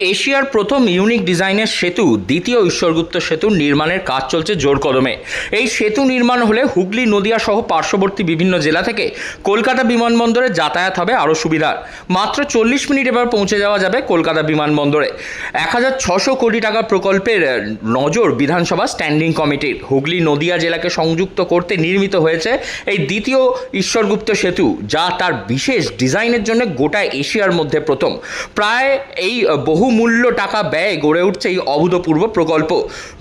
এশিয়ার প্রথম ইউনিক ডিজাইনের সেতু দ্বিতীয় ঈশ্বরগুপ্ত সেতুর নির্মাণের কাজ চলছে জোর কদমে। এই সেতু নির্মাণ হলে হুগলি নদিয়া সহ পার্শ্ববর্তী বিভিন্ন জেলা থেকে কলকাতা বিমানবন্দরে যাতায়াত হবে আরও সুবিধার। মাত্র চল্লিশ মিনিট এবার পৌঁছে যাওয়া যাবে কলকাতা বিমানবন্দরে। এক হাজার ছশো কোটি টাকা প্রকল্পের নজর বিধানসভা স্ট্যান্ডিং কমিটির হুগলি নদিয়া জেলাকে সংযুক্ত করতে নির্মিত হয়েছে এই দ্বিতীয় ঈশ্বরগুপ্ত সেতু যা তার বিশেষ ডিজাইনের জন্য গোটা এশিয়ার মধ্যে প্রথম। প্রায় এই আহ, বহুমূল্য টাকা ব্যয়ে গড়ে উঠছে এই অভূতপূর্ব প্রকল্প।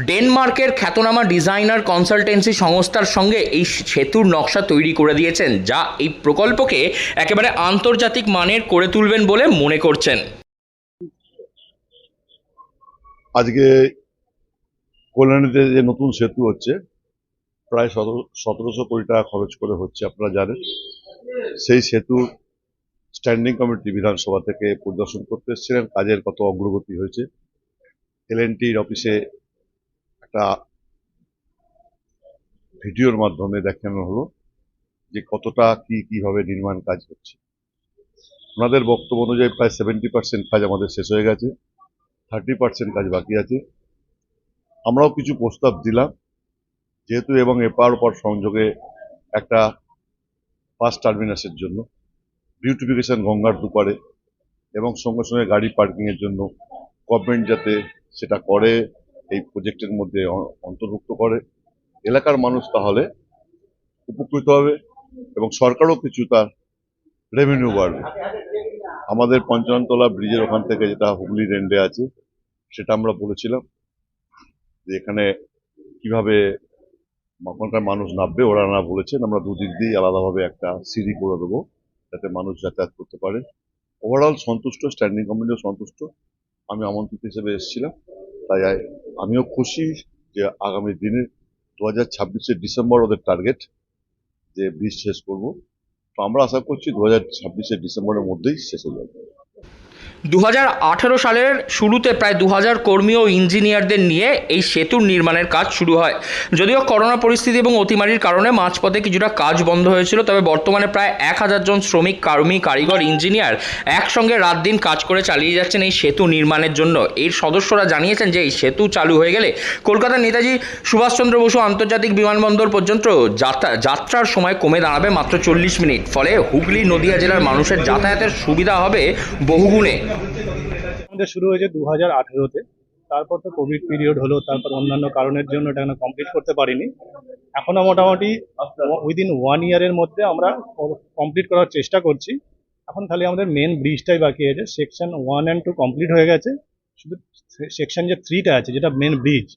ডেনমার্কের খ্যাতনামা ডিজাইনার কনসালটেন্সি সংস্থার সঙ্গে এই সেতুর নকশা তৈরি করে দিয়েছেন, যা এই প্রকল্পকে একেবারে আন্তর্জাতিক মানের করে তুলবেন বলে মনে করছেন। আজকে কল্যাণীতে যে নতুন সেতু হচ্ছে, প্রায় সতেরোশো কোটি টাকা খরচ করে হচ্ছে, আপনারা জানেন। সেই সেতু স্ট্যান্ডিং কমিটি বিধানসভা থেকে পরিদর্শন করতে এসেছিলেন। কাজের কত অগ্রগতি হয়েছে? এলএনটির অফিসে একটা ভিডিওর মাধ্যমে দেখানো হলো যে কতটা কি কীভাবে নির্মাণ কাজ হচ্ছে। ওনাদের বক্তব্য অনুযায়ী প্রায় সেভেন্টি পার্সেন্ট কাজ আমাদের শেষ হয়ে গেছে। থার্টি পার্সেন্ট কাজ বাকি আছে। আমরাও কিছু প্রস্তাব দিলাম। যেহেতু এবং এপার ওপার সংযোগে একটা বাস টার্মিনাসের জন্য বিউটিফিকেশন গঙ্গার দুপারে এবং সঙ্গে সঙ্গে গাড়ি পার্কিংয়ের জন্য গভর্নমেন্ট যাতে সেটা করে, এই প্রজেক্টের মধ্যে অন্তর্ভুক্ত করে। এলাকার মানুষ তাহলে উপকৃত হবে এবং সরকারও কিছু তার রেভিনিউ বাড়বে। আমাদের পঞ্চানতলা ব্রিজের ওখান থেকে যেটা হুগলি রেন্ডে আছে, সেটা আমরা বলেছিলাম যে এখানে কীভাবে ওখানকার মানুষ নামবে, ওরা না বলেছেন। আমরা দুদিক দিয়েই আলাদাভাবে একটা সিঁড়ি করে দেবো। যাতে মানুষ যাতায়াত করতে পারে। ওভারঅল সন্তুষ্ট স্ট্যান্ডিং কমিটিও সন্তুষ্ট। আমি আমন্ত্রিত হিসেবে এসেছিলাম। তাই আমিও খুশি যে আগামী দিনে দু হাজার ছাব্বিশের ডিসেম্বর ওদের টার্গেট যে ব্রিজ শেষ করব। তো আমরা আশা করছি দু হাজার ছাব্বিশের ডিসেম্বরের মধ্যেই শেষ হয়ে যাবে। দু হাজার আঠেরো সালের শুরুতে প্রায় দু হাজার কর্মী ও ইঞ্জিনিয়ারদের নিয়ে এই সেতুর নির্মাণের কাজ শুরু হয়। যদিও করোনা পরিস্থিতি এবং অতিমারির কারণে মাঝপথে কিছুটা কাজ বন্ধ হয়েছিল, তবে বর্তমানে প্রায় এক হাজার জন শ্রমিক, কর্মী, কারিগর, ইঞ্জিনিয়ার একসঙ্গে রাত দিন কাজ করে চালিয়ে যাচ্ছেন এই সেতু নির্মাণের জন্য। এর সদস্যরা জানিয়েছেন যে এই সেতু চালু হয়ে গেলে কলকাতার নেতাজি সুভাষচন্দ্র বসু আন্তর্জাতিক বিমানবন্দর পর্যন্ত যাত্রা- যাত্রার সময় কমে দাঁড়াবে মাত্র চল্লিশ মিনিট। ফলে হুগলি, নদিয়া জেলার মানুষের যাতায়াতের সুবিধা হবে বহুগুণে। আমাদের শুরু হয়েছে দু হাজার আঠেরোতে। তারপর তো কোভিড পিরিয়ড হলো, তারপর অন্যান্য কারণের জন্য এটা কমপ্লিট করতে পারিনি। এখনও মোটামুটি উইদিন ওয়ান ইয়ারের মধ্যে আমরা কমপ্লিট করার চেষ্টা করছি। এখন খালি আমাদের মেন ব্রিজটাই বাকি আছে section one and two complete হয়ে গেছে। শুধু সেকশন যে থ্রিটা আছে, যেটা মেন ব্রিজ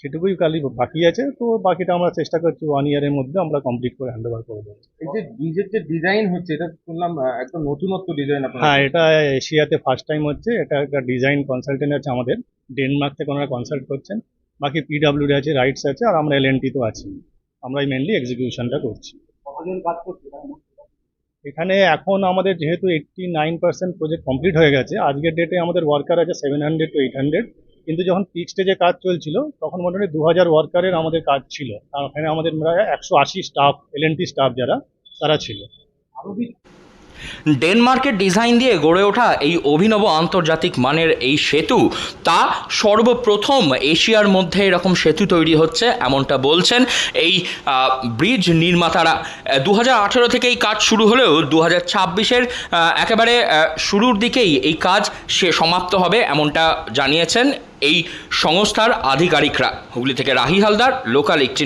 সেটুকুই খালি বাকি আছে তো বাকিটা আমরা চেষ্টা করছি ওয়ান ইয়ারের মধ্যে আমরা কমপ্লিট করে হ্যান্ড ওভার করে দেবো। এই যে ব্রিজের যে ডিজাইন হচ্ছে এটা শুনলাম একদম নতুনত্ব ডিজাইন হ্যাঁ এটা এশিয়াতে ফার্স্ট টাইম হচ্ছে এটা একটা ডিজাইন কনসালটেন্ট আছে আমাদের ডেনমার্ক থেকে ওনারা কনসাল্ট করছেন। বাকি পিডাব্লিউডি আছে রাইটস আছে আর আমরা এলএনটি তো আছি। আমরাই মেনলি এক্সিকিউশনটা করছে। এখানে এখন আমাদের যেহেতু eighty nine percent project complete হয়ে গেছে আজকের ডেটে আমাদের ওয়ার্কার আছে seven hundred to eight hundred কিন্তু যখন পিক স্টেজে কাজ চলছিল, তখন মোটামুটি দু হাজার ওয়ার্কারের আমাদের কাজ ছিল। আর ওখানে আমাদের প্রায় একশো আশি স্টাফ এলএনটি স্টাফ যারা, তারা ছিল। ডেনমার্কের ডিজাইন দিয়ে গড়ে ওঠা এই অভিনব আন্তর্জাতিক মানের এই সেতু, তা সর্বপ্রথম এশিয়ার মধ্যে এরকম সেতু তৈরি হচ্ছে, এমনটা বলছেন এই ব্রিজ নির্মাতারা। দু হাজার আঠেরো থেকে এই কাজ শুরু হলেও দু হাজার ছাব্বিশের একেবারে শুরুর দিকেই এই কাজ সে সমাপ্ত হবে, এমনটা জানিয়েছেন এই সংস্থার আধিকারিকরা। হুগলি থেকে রাহি হালদার, লোকাল একটি